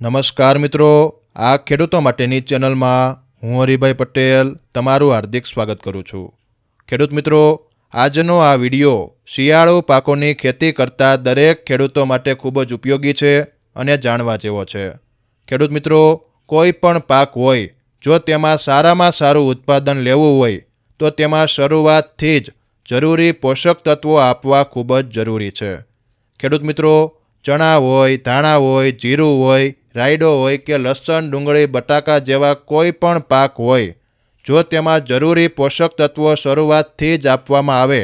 નમસ્કાર મિત્રો, આ ખેડૂતો માટેની ચેનલમાં હું હરિભાઈ પટેલ તમારું હાર્દિક સ્વાગત કરું છું. ખેડૂત મિત્રો, આજનો આ વિડિયો શિયાળુ પાકોની ખેતી કરતા દરેક ખેડૂતો માટે ખૂબ જ ઉપયોગી છે અને જાણવા જેવો છે. ખેડૂત મિત્રો, કોઈ પણ પાક હોય, જો તેમાં સારામાં સારું ઉત્પાદન લેવું હોય, તો તેમાં શરૂઆતથી જ જરૂરી પોષક તત્વો આપવા ખૂબ જ જરૂરી છે. ખેડૂત મિત્રો, ચણા હોય, ધાણા હોય, જીરું હોય રાયડો હોય કે લસણ, ડુંગળી, બટાકા જેવા કોઈ પણ પાક હોય, જો તેમાં જરૂરી પોષક તત્વો શરૂઆતથી જ આપવામાં આવે,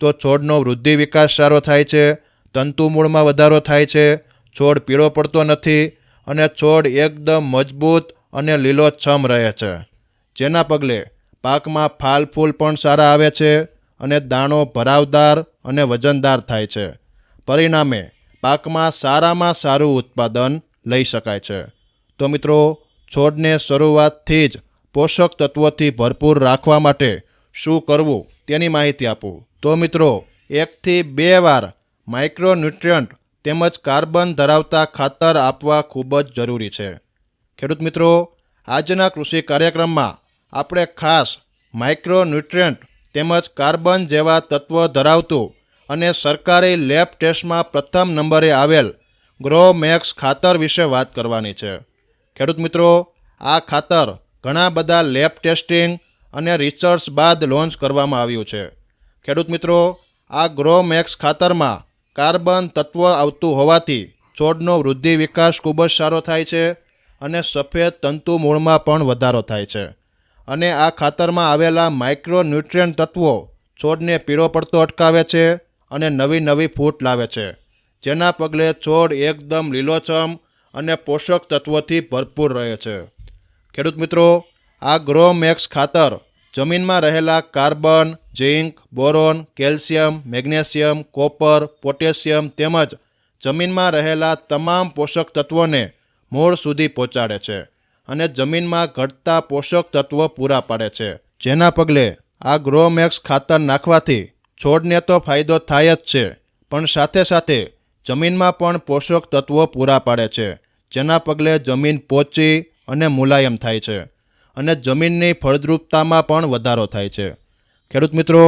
તો છોડનો વૃદ્ધિ વિકાસ સારો થાય છે, તંતુ મૂળમાં વધારો થાય છે, છોડ પીળો પડતો નથી અને છોડ એકદમ મજબૂત અને લીલોછમ રહે છે. જેના પગલે પાકમાં ફાલ ફૂલ પણ સારા આવે છે અને દાણો ભરાવદાર અને વજનદાર થાય છે. પરિણામે પાકમાં સારામાં સારું ઉત્પાદન લઈ શકાય છે. તો મિત્રો, છોડને શરૂઆતથી જ પોષક તત્વોથી ભરપૂર રાખવા માટે શું કરવું તેની માહિતી આપું. તો મિત્રો, એકથી બે વાર માઇક્રોન્યુટ્રિયન્ટ તેમજ કાર્બન ધરાવતા ખાતર આપવા ખૂબ જ જરૂરી છે. ખેડૂત મિત્રો, આજના કૃષિ કાર્યક્રમમાં આપણે ખાસ માઇક્રોન્યુટ્રિયન્ટ તેમજ કાર્બન જેવા તત્વ ધરાવતું અને સરકારી લેબ ટેસ્ટમાં પ્રથમ નંબરે આવેલ ગ્રો મેક્સ ખાતર વિશે વાત કરવાની છે. ખેડૂત મિત્રો, આ ખાતર ઘણા બધા લેબ ટેસ્ટિંગ અને રિસર્ચ બાદ લોન્ચ કરવામાં આવ્યું છે. ખેડૂત મિત્રો, આ ગ્રો મેક્સ ખાતરમાં કાર્બન તત્વ આવતું હોવાથી છોડનો વૃદ્ધિ વિકાસ ખૂબ જ સારો થાય છે અને સફેદ તંતુ મૂળમાં પણ વધારો થાય છે. અને આ ખાતરમાં આવેલા માઇક્રોન્યુટ્રિયન્ટ તત્વો છોડને પીળો પડતો અટકાવે છે અને નવી નવી ફૂટ લાવે છે. જેના પગલે છોડ એકદમ લીલોછમ અને પોષક તત્વોથી ભરપૂર રહે છે. ખેડૂત મિત્રો, આ ગ્રોમેક્સ ખાતર જમીનમાં રહેલા carbon, zinc, boron, calcium, magnesium, copper, potassium તેમજ જમીનમાં રહેલા તમામ પોષક તત્વોને મૂળ સુધી પહોંચાડે છે અને જમીનમાં ઘટતા પોષક તત્વો પૂરા પાડે છે. જેના પગલે આ ગ્રોમેક્સ ખાતર નાખવાથી છોડને તો ફાયદો થાય જ છે, પણ સાથે સાથે જમીનમાં પણ પોષક તત્વો પૂરા પાડે છે, જેના પગલે જમીન પોચી અને મુલાયમ થાય છે અને જમીનની ફળદ્રુપતામાં પણ વધારો થાય છે. ખેડૂત મિત્રો,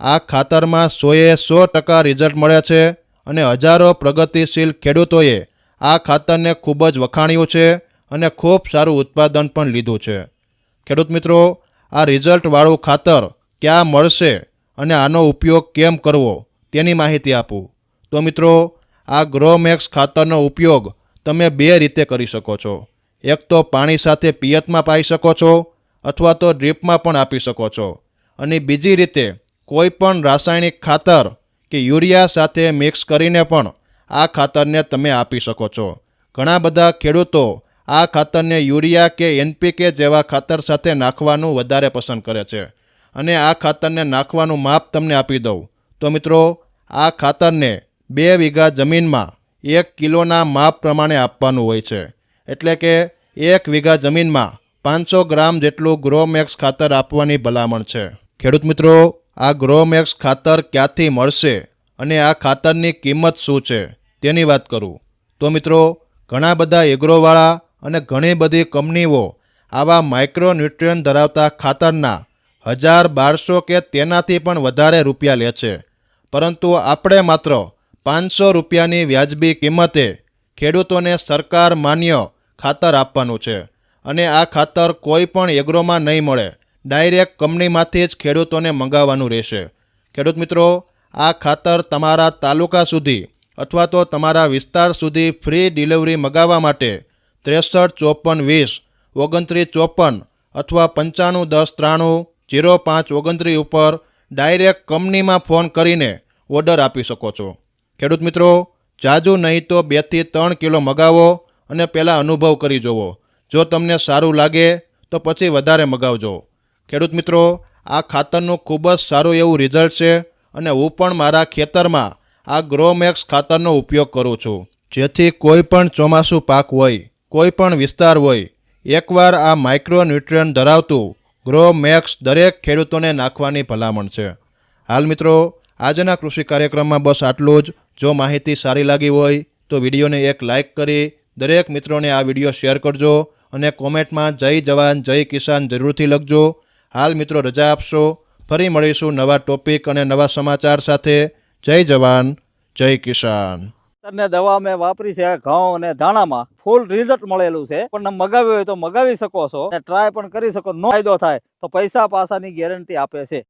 આ ખાતરમાં સોએ સો ટકા રિઝલ્ટ મળે છે અને હજારો પ્રગતિશીલ ખેડૂતોએ આ ખાતરને ખૂબ જ વખાણ્યું છે અને ખૂબ સારું ઉત્પાદન પણ લીધું છે. ખેડૂત મિત્રો, આ રિઝલ્ટવાળું ખાતર ક્યાં મળશે અને આનો ઉપયોગ કેમ કરવો તેની માહિતી આપું. તો મિત્રો આ ગ્રોમેક્સ ખાતરનો ઉપયોગ તમે બે રીતે કરી શકો છો. એક તો પાણી સાથે પિયતમાં પાઈ શકો છો, અથવા તો ડ્રીપમાં પણ આપી શકો છો. અને બીજી રીતે કોઈ પણ રાસાયણિક ખાતર કે યુરિયા સાથે મિક્સ કરીને પણ આ ખાતરને તમે આપી શકો છો. ઘણા બધા ખેડૂતો આ ખાતરને યુરિયા કે એનપીકે જેવા ખાતર સાથે નાખવાનું વધારે પસંદ કરે છે. અને આ ખાતરને નાખવાનું માપ તમને આપી દઉં. તો મિત્રો, આ ખાતરને બે વીઘા જમીનમાં એક કિલોના માપ પ્રમાણે આપવાનું હોય છે. એટલે કે એક વીઘા જમીનમાં પાંચસો ગ્રામ જેટલું ગ્રોમેક્સ ખાતર આપવાની ભલામણ છે. ખેડૂત મિત્રો, આ ગ્રોમેક્સ ખાતર ક્યાંથી મળશે અને આ ખાતરની કિંમત શું છે તેની વાત કરું. તો મિત્રો, ઘણા બધા એગ્રોવાળા અને ઘણી બધી કંપનીઓ આવા માઇક્રોન્યુટ્રિયન ધરાવતા ખાતરના હજાર બારસો કે તેનાથી પણ વધારે રૂપિયા લે છે. પરંતુ આપણે માત્ર પાંચસો રૂપિયાની વ્યાજબી કિંમતે ખેડૂતોને સરકાર માન્ય ખાતર આપવાનું છે અને આ ખાતર કોઈ પણ એગ્રોમાં નહીં મળે. ડાયરેક્ટ કંપનીમાંથી જ ખેડૂતોને મંગાવવાનું રહેશે. ખેડૂત મિત્રો, આ ખાતર તમારા તાલુકા સુધી અથવા તો તમારા વિસ્તાર સુધી ફ્રી ડિલિવરી મગાવવા માટે ત્રેસઠ ચોપન વીસ ઓગણત્રીસ ચોપન અથવા પંચાણું દસ ત્રાણું જીરો પાંચ ઓગણત્રીસ ઉપર ડાયરેક્ટ કંપનીમાં ફોન કરીને ઓર્ડર આપી શકો છો. ખેડૂત મિત્રો, જાજુ નહીં તો બેથી ત્રણ કિલો મગાવો અને પહેલાં અનુભવ કરી જુઓ જો તમને સારું લાગે, તો પછી વધારે મગાવજો. ખેડૂત મિત્રો, આ ખાતરનું ખૂબ જ સારું એવું રિઝલ્ટ છે અને હું પણ મારા ખેતરમાં આ ગ્રોમેક્સ ખાતરનો ઉપયોગ કરું છું. જેથી કોઈ પણ ચોમાસું પાક હોય, કોઈ પણ વિસ્તાર હોય, એકવાર આ માઇક્રોન્યુટ્રિયન ધરાવતું ગ્રો મેક્સ દરેક ખેડૂતોને નાખવાની ભલામણ છે. હાલ મિત્રો, આજના કૃષિ કાર્યક્રમમાં બસ આટલું જ. જો માહિતી સારી લાગી હોય તો વિડીયોને એક લાઇક કરી દરેક મિત્રોને આ વીડિયો શેર કરજો અને કોમેન્ટમાં જય જવાન, જય કિસાન જરૂરથી લખજો. હાલ મિત્રો રજા આપશો. ફરી મળીશું નવા ટોપિક અને નવા સમાચાર સાથે. જય જવાન, જય કિસાન. અને દવા મેં વાપરી છે ઘઉં અને ધાણામાં. ફૂલ રિઝલ્ટ મળેલું છે. પણ મગાવ્યું હોય તો મગાવી શકો છો. અને ટ્રાય પણ કરી શકો. નો ફાયદો થાય તો પૈસા પાસાની ગેરંટી આપે છે.